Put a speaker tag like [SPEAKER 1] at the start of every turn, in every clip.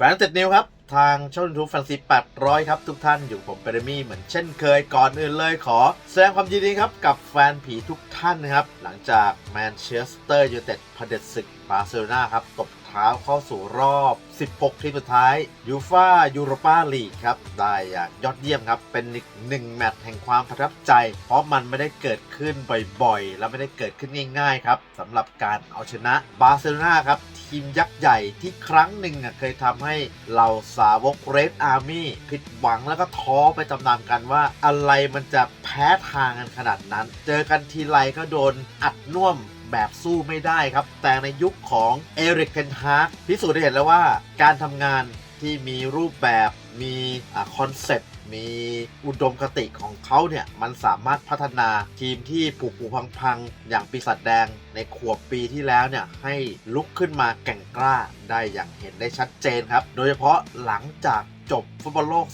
[SPEAKER 1] แฟนเต็ดนิวครับ ทางช่องยูทูบแฟนซีปัดร้อยครับ ทุกท่านอยู่ผมเปรมี่เหมือนเช่นเคยก่อนอื่นเลยขอ แสดงความยินดีครับ กับแฟนผีทุกท่านนะครับ หลังจากแมนเชสเตอร์ยูไนเต็ดเผด็จศึกบาร์เซโลนาครับ ตบ ท้าเข้าสู่รอบ 16 ทีมสุดท้ายยูฟายูโรปาลีกครับ ได้อย่างยอดเยี่ยมครับ เป็นอีกหนึ่งแมตช์แห่งความประทับใจ เพราะมันไม่ได้เกิดขึ้นบ่อยๆ และไม่ได้เกิดขึ้นง่ายๆครับสำหรับการเอาชนะบาร์เซโลนาครับทีมยักษ์ใหญ่ที่ครั้งหนึ่งอะเคยทำให้เราสาวกเรดอาร์มี่ผิดหวังแล้วก็ท้อไปตามๆกันว่า อะไรมันจะแพ้ทางกันขนาดนั้น เจอกันทีไรก็โดนอัดน่วม แบบสู้ไม่ได้ครับ แต่ในยุคของเอริกเทนฮากพิสูจน์ได้เห็นแล้วว่าการทำงานที่มีรูปแบบมีคอนเซปต์มีอุดมคติของเขาเนี่ย มันสามารถพัฒนาทีมที่ผูกผูพังๆ อย่างปีศาจแดงในขวบปีที่แล้วเนี่ย ให้ลุกขึ้นมาแก่งกล้าได้อย่างเห็นได้ชัดเจนครับ โดยเฉพาะหลังจาก จบฟุตบอลโลก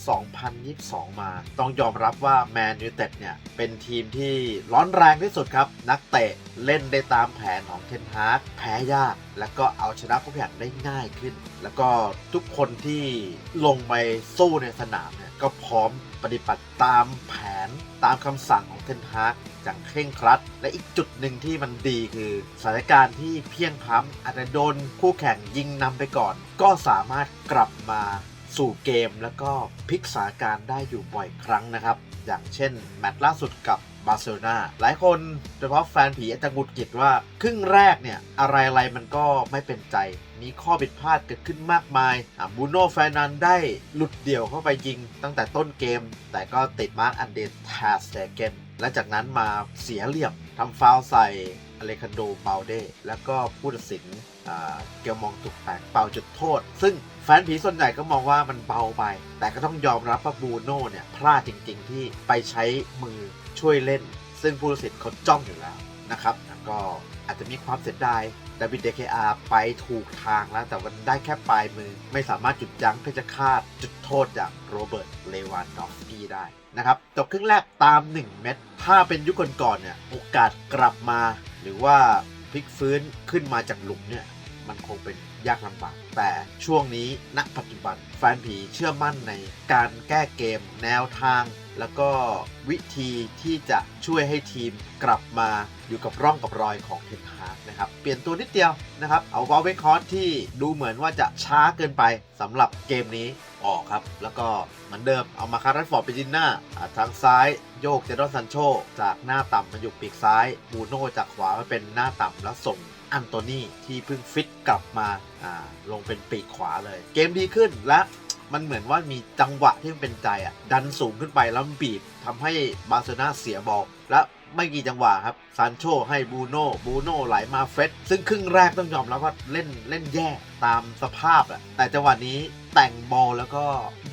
[SPEAKER 1] 2022 มา ต้องยอมรับว่าแมนยูเต็ดเนี่ย เป็นทีมที่ร้อนแรงที่สุดครับ นักเตะเล่นได้ตามแผนของเทนฮาร์กแพ้ยาก แล้วก็เอาชนะคู่แข่งได้ง่ายขึ้น แล้วก็ทุกคนที่ลงไปสู้ในสนามเนี่ยก็พร้อมปฏิบัติตามแผนตามคำสั่งของเทนฮาร์กอย่างเคร่งครัด และอีกจุดหนึ่งที่มันดีคือสถานการณ์ที่เพียงพ้ำอาจจะโดนคู่แข่งยิงนำไปก่อน ก็สามารถกลับมา สู่เกมแล้วก็พลิกสถานการได้อยู่บ่อยครั้งนะครับ อย่างเช่น แมตช์ล่าสุดกับบาร์เซโลนาหลายคนโดยเฉพาะแฟนผีอาจจะงุดหงิดว่า ครึ่งแรกเนี่ย อะไรอะไรมันก็ไม่เป็นใจ มีข้อผิดพลาดเกิดขึ้นมากมายบูโน่แฟนันได้หลุดเดี่ยวเข้าไปยิงตั้งแต่ต้นเกม แต่ก็ติดมาร์กอันเดนทาสเตเกนและจากนั้นมาเสียเหลี่ยมทำฟาวใส่อเลคันโดเบาเดแล้วก็ผู้ตัดสินเกียวมองถูกแตกเป่าจุดโทษ ซึ่ง แฟนผีส่วนใหญ่ก็มองว่ามันเบาไป แต่ก็ต้องยอมรับว่าบูโน่เนี่ยพลาดจริง ๆ ที่ไปใช้มือช่วยเล่น ซึ่งผู้ตัดสินเขาจ้องอยู่แล้วนะครับก็อาจจะมีความเสียดายดาวิดเดเคอาไปถูกทางแล้ว แต่มันได้แค่ปลายมือ ไม่สามารถหยุดยั้งเพชฌฆาตจุดโทษอย่างโรเบิร์ต เลวานดอฟสกี้ได้นะครับจบครึ่งแรกตาม 1 เม็ด ถ้าเป็นยุคก่อนๆเนี่ย โอกาสกลับมา หรือว่าพลิกฟื้นขึ้นมาจากหลุมเนี่ย มันคงเป็น ยากลำบากแต่ช่วงนี้ณปัจจุบันแฟนผีเชื่อมั่นในการแก้เกมแนวทาง แล้วก็วิธีที่จะช่วยให้ทีมกลับมาอยู่กับร่องกับรอยของเทนฮากนะครับ เปลี่ยนตัวนิดเดียวนะครับ เอาวอลเวคอร์ที่ดูเหมือนว่าจะช้าเกินไปสำหรับเกมนี้ออกครับ แล้วก็เหมือนเดิมเอามาคาร์รันฟอร์ดไปยินหน้าอ่าทางซ้ายโยกเจดอนซันโชจากหน้าต่ำมาอยู่ปีกซ้ายบูโน่จากขวามาเป็นหน้าต่ำแล้วส่ง อันโตนีที่เพิ่งฟิตกลับมาลงเป็นปีกขวาเลย เกมดีขึ้นและมันเหมือนว่ามีจังหวะที่มันเป็นใจอะดันสูงขึ้นไปแล้วมันบีบทำให้บาร์เซโลนาเสียบอลและไม่กี่จังหวะครับซานโชให้บูโน่บูโน่ไหลมาเฟสซึ่งครึ่งแรกต้องยอมรับว่าเล่นเล่นแย่ตามสภาพอะแต่จังหวะนี้แต่งบอลแล้วก็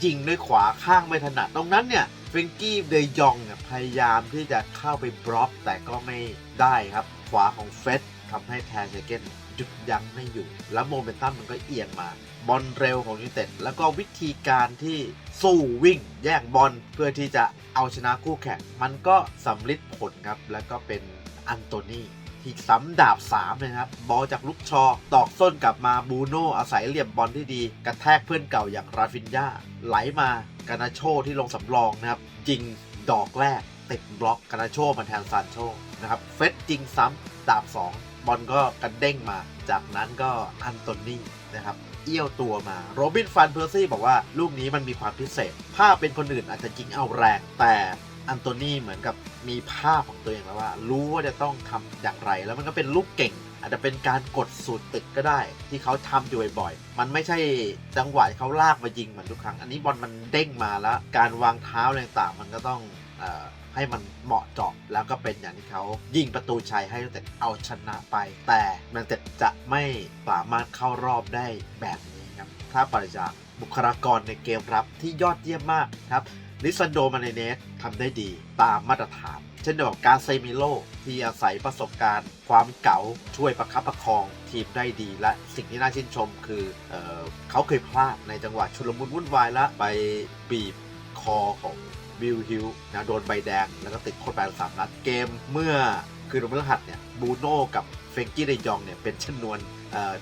[SPEAKER 1] ยิงด้วยขวาข้างไม่ถนัดตรงนั้นเนี่ยเฟรงกี้เดยองเนี่ยพยายามที่จะเข้าไปบล็อกแต่ก็ไม่ได้ครับ ขวาของเฟส ทำให้แทนเซเกนหยุดยั้งไม่อยู่ แล้วโมเมนตัมมันก็เอียงมา บอลเร็วของยูเต็ดแล้วก็วิธีการที่สู้วิ่งแย่งบอลเพื่อที่จะเอาชนะคู่แข่ง มันก็สำลิดผลครับ แล้วก็เป็นอันโตนีที่ซ้ำดาบ3เลยครับ บอลจากลูกชอ ตอกส้นกลับมาบูโน่อาศัยเหลี่ยมบอลที่ดี กระแทกเพื่อนเก่าอย่างราฟินยาไหลมากานาโชที่ลงสำรองนะครับยิงดอกแรกติดบล็อกกานาโชมาแทนซานโชนะครับเฟสจิงซ้ำดาบ 2 บอลก็กระเด้งมา จากนั้นก็อันโตนี่นะครับเอี้ยวตัวมาโรบินฟันเพอร์ซี่บอกว่าลูกนี้มันมีความพิเศษ ภาพเป็นคนอื่นอาจจะยิงเอาแรง แต่อันโตนี่เหมือนกับมีภาพของตัวเองแล้วว่า รู้ว่าจะต้องทำอย่างไร แล้วมันก็เป็นลูกเก่ง อาจจะเป็นการกดสูตรตึกก็ได้ ที่เขาทำอยู่บ่อยๆ มันไม่ใช่จังหวะเขาลากมายิงเหมือนทุกครั้ง อันนี้บอลมันเด้งมาแล้ว การวางเท้าอะไรต่างๆมันก็ต้องอ ให้มันเหมาะเจาะแล้วก็เป็นอย่างที่เขายิงประตูชัยให้แต่เอาชนะไป แต่แมนเต็ดจะไม่สามารถเข้ารอบได้แบบนี้ครับถ้าปราศจากบุคลากรในเกมรับที่ยอดเยี่ยมมากครับลิซันโดมาเนเนสทำได้ดีตามมาตรฐาน เช่นเดียวกับการเซมิโลที่อาศัยประสบการณ์ ความเก๋าช่วยประคับประคองทีมได้ดี และสิ่งที่น่าชื่นชมคือเออเขาเคยพลาดในจังหวะชุลมุนวุ่นวายและไปบีบคอของ บิลฮิลนะโดนใบแดง แล้วก็ติดโทษแบนสามนัดเกมเมื่อคืนวันพฤหัสเนี่ยบูโน่กับเฟงกี้เดยองเนี่ยเป็นชนวน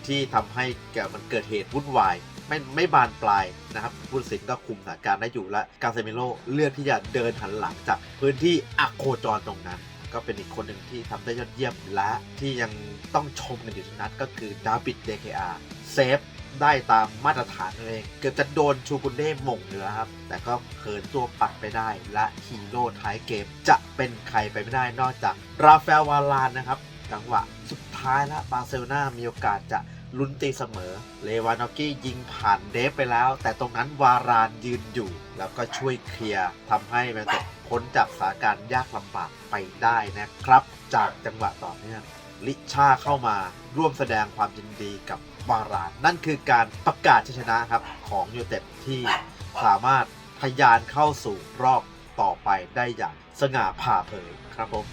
[SPEAKER 1] ที่ทำให้มันเกิดเหตุวุ่นวายไม่ไม่บานปลายนะครับผู้ตัดสินก็คุมสถานการณ์ได้อยู่และกาเซมิโลเลือกที่จะเดินหันหลังจากพื้นที่อักโคจรตรงนั้น ก็เป็นอีกคนหนึ่งที่ทำได้ยอดเยี่ยมและที่ยังต้องชมกันอยู่ทุกนัดก็คือดาบิดเดเคอาเซฟ ได้ตามมาตรฐานตัวเอง เกือบจะโดนชูกุนเด้หม่งอยู่แล้วครับ แต่ก็เขินตัวปัดไปได้ และฮีโร่ท้ายเกมจะเป็นใครไปไม่ได้นอกจากราฟาเอลวาลานนะครับจังหวะสุดท้ายแล้วบาร์เซโลนามีโอกาสจะลุ้นตีเสมอ เลวานอกี้ยิงผ่านเดฟไปแล้ว แต่ตรงนั้นวารานยืนอยู่ แล้วก็ช่วยเคลียร์ทำให้แมนเชสเตอร์พ้นจากสถานการณ์ยากลำบากไปได้นะครับ จากจังหวะต่อเนื่องลิชาเข้ามาร่วมแสดงความยินดีกับ วารานนั่นคือการประกาศชัยชนะครับของยูเต็ดที่สามารถทะยานเข้าสู่รอบต่อไปได้อย่างสง่าผ่าเผยครับผม